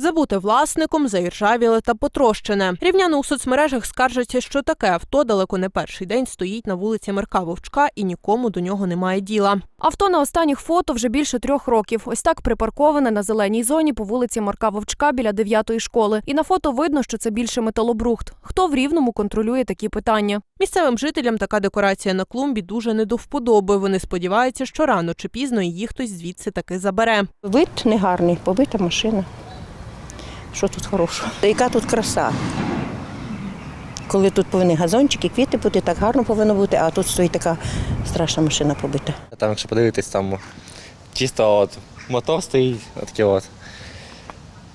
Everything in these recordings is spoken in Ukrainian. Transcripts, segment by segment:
Забути власником, заіржавіле та потрощене. Рівняни у соцмережах скаржаться, що таке авто далеко не перший день стоїть на вулиці Марка Вовчка і нікому до нього немає діла. Авто на останніх фото вже більше трьох років. Ось так припарковане на зеленій зоні по вулиці Марка Вовчка біля дев'ятої школи. І на фото видно, що це більше металобрухт. Хто в рівному контролює такі питання? Місцевим жителям така декорація на клумбі дуже не до вподоби. Вони сподіваються, що рано чи пізно її хтось звідси таки забере. Вид негарний, побита машина. Що тут хорошого? Яка тут краса? Коли тут повинні газончики, квіти бути, так гарно повинно бути, а тут стоїть така страшна машина побита. Там, якщо подивитись, там чисто от мотор стоїть, такий от.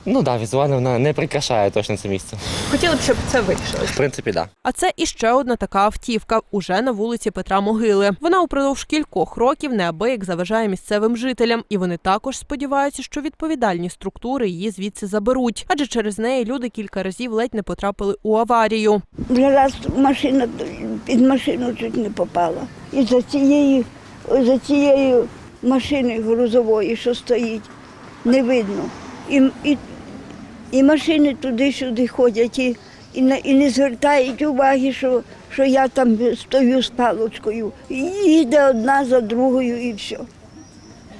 Ну так, да, візуально вона не прикрашає точно це місце. Хотіли б, щоб це вирішили. В принципі, так. Да. А це іще одна така автівка уже на вулиці Петра Могили. Вона упродовж кількох років неабияк заважає місцевим жителям, і вони також сподіваються, що відповідальні структури її звідси заберуть, адже через неї люди кілька разів ледь не потрапили у аварію. Вже раз машина під машину чуть не попала. І за цією, за цією машини грузової, що стоїть, не видно. І, і, і машини туди-сюди ходять і, і, не, і не звертають уваги, що, що я там стою з палочкою. І їде одна за другою і все.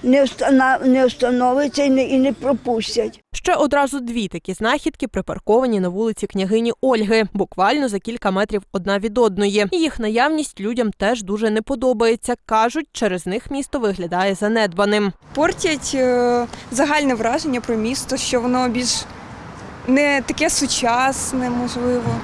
Не, встана, не встановиться і не, і не пропустять. Ще одразу дві такі знахідки припарковані на вулиці княгині Ольги, буквально за кілька метрів одна від одної. Їх наявність людям теж дуже не подобається. кажуть, через них місто виглядає занедбаним. портять е, загальне враження про місто, що воно більш не таке сучасне, можливо,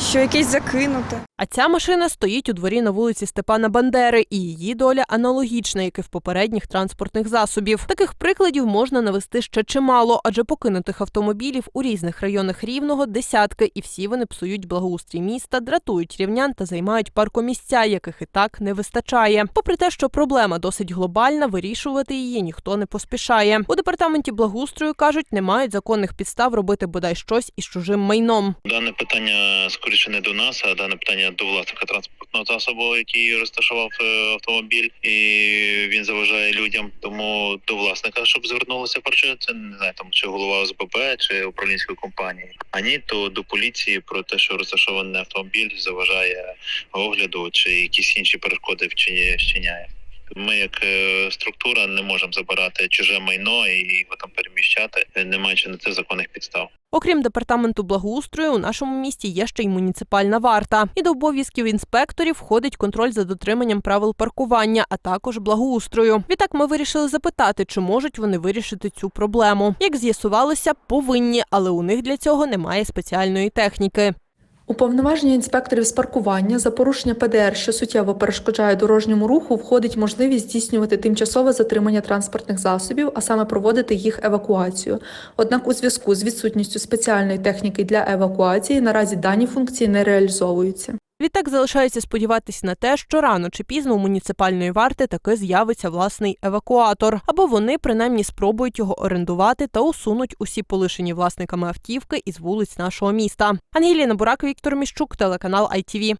що якесь закинуте. А ця машина стоїть у дворі на вулиці Степана Бандери, і її доля аналогічна, як і в попередніх транспортних засобів. Таких прикладів можна навести ще чимало, адже покинутих автомобілів у різних районах рівного десятки, і всі вони псують благоустрій міста, дратують рівнян та займають паркомісця, яких і так не вистачає. Попри те, що проблема досить глобальна, вирішувати її ніхто не поспішає. У департаменті благоустрою кажуть, не мають законних підстав робити бодай щось із чужим майном. Дане питання скоріше не до нас, а дане питання до власника транспортного засобу, який розташував е, автомобіль, і він заважає людям. Тому до власника, щоб звернулося перше, це не знаю, там чи голова ОСББ, чи управлінської компанії. А ні, то до поліції про те, що розташований автомобіль заважає огляду, чи якісь інші перешкоди вчиняє. Ми, як е, структура, не можемо забирати чуже майно і його там переміщати, не маючи на це законних підстав. Окрім департаменту благоустрою, у нашому місті є ще й муніципальна варта. І до обов'язків інспекторів входить контроль за дотриманням правил паркування, а також благоустрою. Відтак ми вирішили запитати, чи можуть вони вирішити цю проблему. Як з'ясувалося, повинні, але у них для цього немає спеціальної техніки. У повноваження інспекторів з паркування за порушення ПДР, що суттєво перешкоджає дорожньому руху, входить можливість здійснювати тимчасове затримання транспортних засобів, а саме проводити їх евакуацію. Однак у зв'язку з відсутністю спеціальної техніки для евакуації наразі дані функції не реалізовуються. Відтак залишається сподіватися на те, що рано чи пізно у муніципальної варти таки з'явиться власний евакуатор, або вони принаймні спробують його орендувати та усунуть усі полишені власниками автівки із вулиць нашого міста. Ангеліна Бурак, Віктор Міщук, телеканал ITV.